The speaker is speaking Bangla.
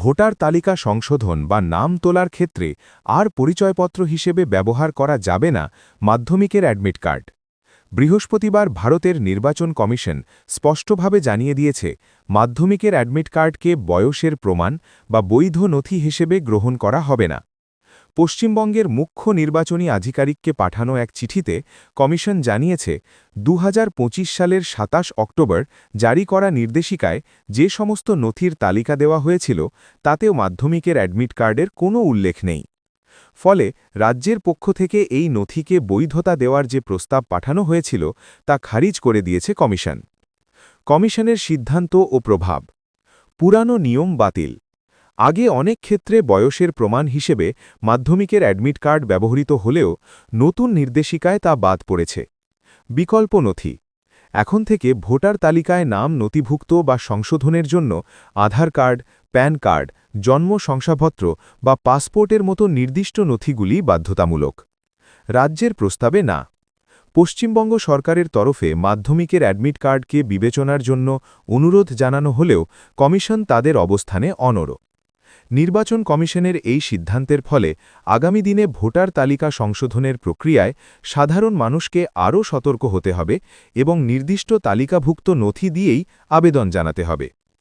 ভোটার তালিকা সংশোধন বা নাম তোলার ক্ষেত্রে আর পরিচয়পত্র হিসেবে ব্যবহার করা যাবে না মাধ্যমিকের অ্যাডমিট কার্ড। বৃহস্পতিবার ভারতের নির্বাচন কমিশন স্পষ্টভাবে জানিয়ে দিয়েছে, মাধ্যমিকের অ্যাডমিট কার্ডকে বয়সের প্রমাণ বা বৈধ নথি হিসেবে গ্রহণ করা হবে না। পশ্চিমবঙ্গের মুখ্য নির্বাচনী আধিকারিককে পাঠানো এক চিঠিতে কমিশন জানিয়েছে দু হাজার পঁচিশ সালের ২৭ অক্টোবর জারি করা নির্দেশিকায় যে সমস্ত নথির তালিকা দেওয়া হয়েছিল, তাতেও মাধ্যমিকের অ্যাডমিট কার্ডের কোনো উল্লেখ নেই। ফলে রাজ্যের পক্ষ থেকে এই নথিকে বৈধতা দেওয়ার যে প্রস্তাব পাঠানো হয়েছিল, তা খারিজ করে দিয়েছে কমিশন। কমিশনের সিদ্ধান্ত ও প্রভাব। পুরানো নিয়ম বাতিল। আগে অনেক ক্ষেত্রে বয়সের প্রমাণ হিসেবে মাধ্যমিকের অ্যাডমিট কার্ড ব্যবহৃত হলেও নতুন নির্দেশিকায় তা বাদ পড়েছে। বিকল্প নথি। এখন থেকে ভোটার তালিকায় নাম নথিভুক্ত বা সংশোধনের জন্য আধার কার্ড, প্যান কার্ড, জন্ম শংসাপত্র বা পাসপোর্টের মতো নির্দিষ্ট নথিগুলি বাধ্যতামূলক। রাজ্যের প্রস্তাবে না। পশ্চিমবঙ্গ সরকারের তরফে মাধ্যমিকের অ্যাডমিট কার্ডকে বিবেচনার জন্য অনুরোধ জানানো হলেও কমিশন তাদের অবস্থানে অনড়। নির্বাচন কমিশনের এই সিদ্ধান্তের ফলে আগামী দিনে ভোটার তালিকা সংশোধনের প্রক্রিয়ায় সাধারণ মানুষকে আরও সতর্ক হতে হবে এবং নির্দিষ্ট তালিকাভুক্ত নথি দিয়েই আবেদন জানাতে হবে।